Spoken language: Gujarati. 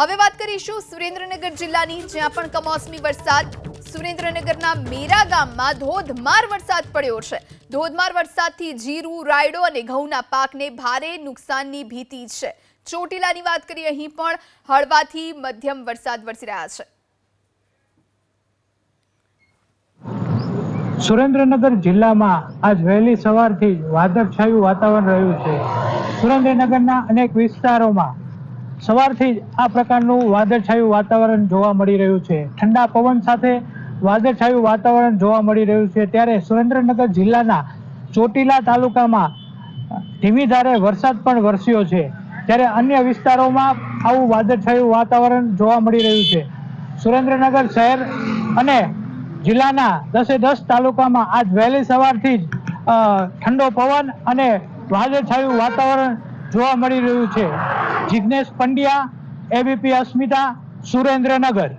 હવે વાત કરીશું સુરેન્દ્રનગર જિલ્લાની, જ્યાં પણ કમોસમી વરસાદ. સુરેન્દ્રનગરના મેરા ગામમાં ધોધમાર વરસાદ પડ્યો છે. ધોધમાર વરસાદથી જીરું, રાયડો અને ઘઉંના પાકને ભારે નુકસાનની ભીતિ છે. ચોટીલાની વાત કરીએ, અહીં પણ હળવાથી મધ્યમ વરસાદ વરસી રહ્યા છે. સુરેન્દ્રનગર જિલ્લામાં આજ વહેલી સવારથી વાદળછાયું વાતાવરણ રહ્યું છે. સુરેન્દ્રનગરના અનેક વિસ્તારોમાં સવારથી જ આ પ્રકારનું વાદળછાયું વાતાવરણ જોવા મળી રહ્યું છે. ઠંડા પવન સાથે વાદળછાયું વાતાવરણ જોવા મળી રહ્યું છે. ત્યારે સુરેન્દ્રનગર જિલ્લાના ચોટીલા તાલુકામાં ધીમી ધારે વરસાદ પણ વરસ્યો છે. ત્યારે અન્ય વિસ્તારોમાં આવું વાદળછાયું વાતાવરણ જોવા મળી રહ્યું છે. સુરેન્દ્રનગર શહેર અને જિલ્લાના દસે દસ તાલુકામાં આજ વહેલી સવારથી જ ઠંડો પવન અને વાદળછાયું વાતાવરણ જોવા મળી રહ્યું છે. જિજ્ઞેશ પંડ્યા એબીપી અસ્મિતા સુરેન્દ્રનગર.